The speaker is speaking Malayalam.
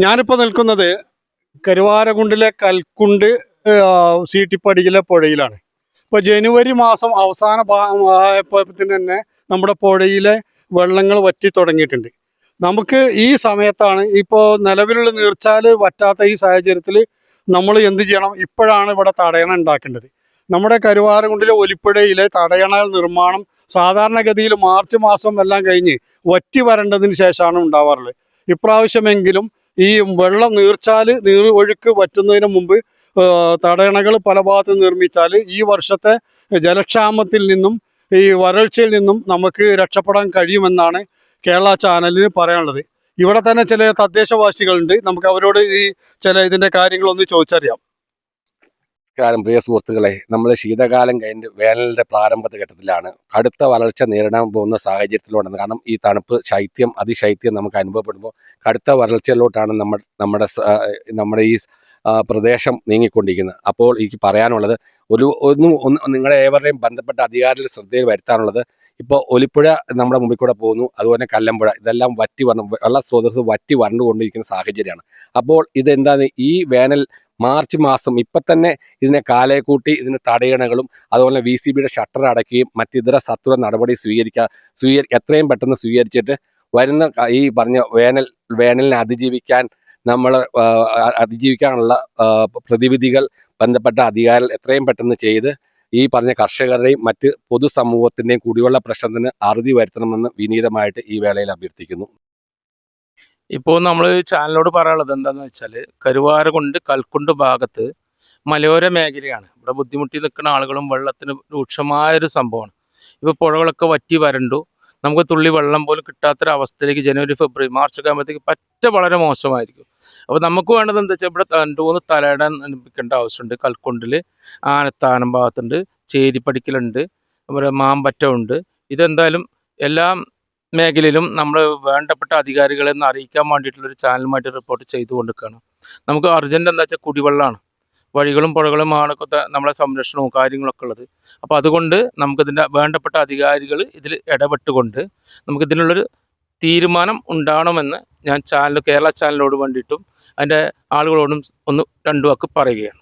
ഞാനിപ്പോൾ നിൽക്കുന്നത് കരുവാരകുണ്ടിലെ കൽക്കുണ്ട് സീട്ടിപ്പടിയിലെ പുഴയിലാണ്. ഇപ്പോൾ ജനുവരി മാസം അവസാന ആയപ്പോഴത്തിന് തന്നെ നമ്മുടെ പുഴയിലെ വെള്ളങ്ങൾ വറ്റി തുടങ്ങിയിട്ടുണ്ട്. നമുക്ക് ഈ സമയത്താണ് ഇപ്പോൾ നിലവിലുള്ള നീർച്ചാൽ വറ്റാത്ത ഈ സാഹചര്യത്തിൽ നമ്മൾ എന്ത് ചെയ്യണം? ഇപ്പോഴാണ് ഇവിടെ തടയണ ഉണ്ടാക്കേണ്ടത്. നമ്മുടെ കരുവാരകുണ്ടിലെ ഒലിപ്പുഴയിലെ തടയണ നിർമ്മാണം സാധാരണഗതിയിൽ മാർച്ച് മാസം എല്ലാം കഴിഞ്ഞ് വറ്റി വരേണ്ടതിന് ശേഷമാണ് ഉണ്ടാവാറുള്ളത്. ഇപ്രാവശ്യമെങ്കിലും ഈ വെള്ളം നീർച്ചാൽ നീർ ഒഴുക്ക് പറ്റുന്നതിന് മുമ്പ് തടയണകൾ പല ഭാഗത്ത് നിർമ്മിച്ചാൽ ഈ വർഷത്തെ ജലക്ഷാമത്തിൽ നിന്നും ഈ വരൾച്ചയിൽ നിന്നും നമുക്ക് രക്ഷപ്പെടാൻ കഴിയുമെന്നാണ് കേരള ചാനലിന് പറയാനുള്ളത്. ഇവിടെ തന്നെ ചില തദ്ദേശവാസികളുണ്ട്. നമുക്ക് അവരോട് ഈ ചില ഇതിന്റെ കാര്യങ്ങളൊന്ന് ചോദിച്ചറിയാം. കാലം പ്രിയ സുഹൃത്തുക്കളെ. നമ്മൾ ശീതകാലം കഴിഞ്ഞ് വേനലിന്റെ പ്രാരംഭ ഘട്ടത്തിലാണ് കടുത്ത വരൾച്ച നേരിടാൻ പോകുന്ന സാഹചര്യത്തിലുണ്ടെന്ന് കാരണം ഈ തണുപ്പ് ശൈത്യം അതിശൈത്യം നമുക്ക് അനുഭവപ്പെടുമ്പോൾ കടുത്ത വരൾച്ചയിലോട്ടാണ് നമ്മൾ നമ്മുടെ നമ്മുടെ ഈ പ്രദേശം നീങ്ങിക്കൊണ്ടിരിക്കുന്നത്. അപ്പോൾ എനിക്ക് പറയാനുള്ളത് ഒരു ഒന്നും ഒന്ന് നിങ്ങളെ ഏവരുടെയും ബന്ധപ്പെട്ട അധികാരത്തിൽ ശ്രദ്ധയിൽ വരുത്താനുള്ളത് ഇപ്പോൾ ഒലിപ്പുഴ നമ്മുടെ മുമ്പിൽ കൂടെ പോകുന്നു. അതുപോലെ കല്ലമ്പുഴ. ഇതെല്ലാം വറ്റി വരണം വെള്ള സ്രോതസ് വറ്റി വരണ്ടുകൊണ്ടിരിക്കുന്ന സാഹചര്യമാണ്. അപ്പോൾ ഇതെന്താണ്? ഈ വേനൽ മാർച്ച് മാസം ഇപ്പം തന്നെ ഇതിനെ കാലയെ കൂട്ടി ഇതിന് തടയണകളും അതുപോലെ വി സി ബിയുടെ ഷട്ടർ അടയ്ക്കുകയും മറ്റിതര സത്വര നടപടി സ്വീകരിക്കുക സ്വീകരി എത്രയും പെട്ടെന്ന് സ്വീകരിച്ചിട്ട് വരുന്ന ഈ പറഞ്ഞ വേനൽ വേനലിനെ അതിജീവിക്കാൻ നമ്മൾ അതിജീവിക്കാനുള്ള പ്രതിവിധികൾ ബന്ധപ്പെട്ട അധികാരികൾ എത്രയും പെട്ടെന്ന് ചെയ്ത് ഈ പറഞ്ഞ കർഷകരുടെയും മറ്റ് പൊതുസമൂഹത്തിന്റെയും കുടിവെള്ള പ്രശ്നത്തിന് അറുതി വരുത്തണമെന്ന് വിനീതമായിട്ട് ഈ വേളയിൽ അഭ്യർത്ഥിക്കുന്നു. ഇപ്പോൾ നമ്മൾ ചാനലിനോട് പറയാനുള്ളത് എന്താണെന്ന് വെച്ചാൽ കരുവാരകുണ്ട് കൽക്കുണ്ട് ഭാഗത്ത് മലയോര മേഖലയാണ്. ഇവിടെ ബുദ്ധിമുട്ടി നിൽക്കുന്ന ആളുകളും വെള്ളത്തിന് രൂക്ഷമായൊരു സംഭവമാണ്. ഇപ്പോൾ പുഴകളൊക്കെ വറ്റി വരണ്ടു. നമുക്ക് തുള്ളി വെള്ളം പോലും കിട്ടാത്തൊരവസ്ഥയിലേക്ക് ജനുവരി ഫെബ്രുവരി മാർച്ച് ഒക്കെ ആകുമ്പോഴത്തേക്ക് പറ്റ വളരെ മോശമായിരിക്കും. അപ്പോൾ നമുക്ക് വേണ്ടത് എന്താ വെച്ചാൽ ഇവിടെ മൂന്ന് തലയിടാൻ നിർമ്മിക്കേണ്ട ആവശ്യമുണ്ട്. കൽക്കുണ്ടിൽ ആനത്താനം ഭാഗത്തുണ്ട് ചേരിപ്പടിക്കലുണ്ട് നമ്മുടെ മാമ്പറ്റമുണ്ട്. ഇതെന്തായാലും എല്ലാം മേഖലയിലും നമ്മൾ വേണ്ടപ്പെട്ട അധികാരികളെ ഒന്ന് അറിയിക്കാൻ വേണ്ടിയിട്ടുള്ളൊരു ചാനലുമായിട്ട് റിപ്പോർട്ട് ചെയ്തു കൊണ്ടിരിക്കുകയാണ് നമുക്ക് അർജന്റ് എന്താ വെച്ചാൽ കുടിവെള്ളമാണ് വഴികളും പുഴകളും ആണൊക്കെ ത- നമ്മളെ സംരക്ഷണവും കാര്യങ്ങളൊക്കെ ഉള്ളത്. അപ്പോൾ അതുകൊണ്ട് നമുക്കിതിന്റെ വേണ്ടപ്പെട്ട അധികാരികൾ ഇതിൽ ഇടപെട്ടുകൊണ്ട് നമുക്കിതിനുള്ളൊരു തീരുമാനം ഉണ്ടാവണമെന്ന് ഞാൻ ചാനൽ കേരള ചാനലിനോട് വേണ്ടിയിട്ടും അതിന്റെ ആളുകളോടും ഒന്ന് രണ്ടു വാക്ക് പറയുകയാണ്.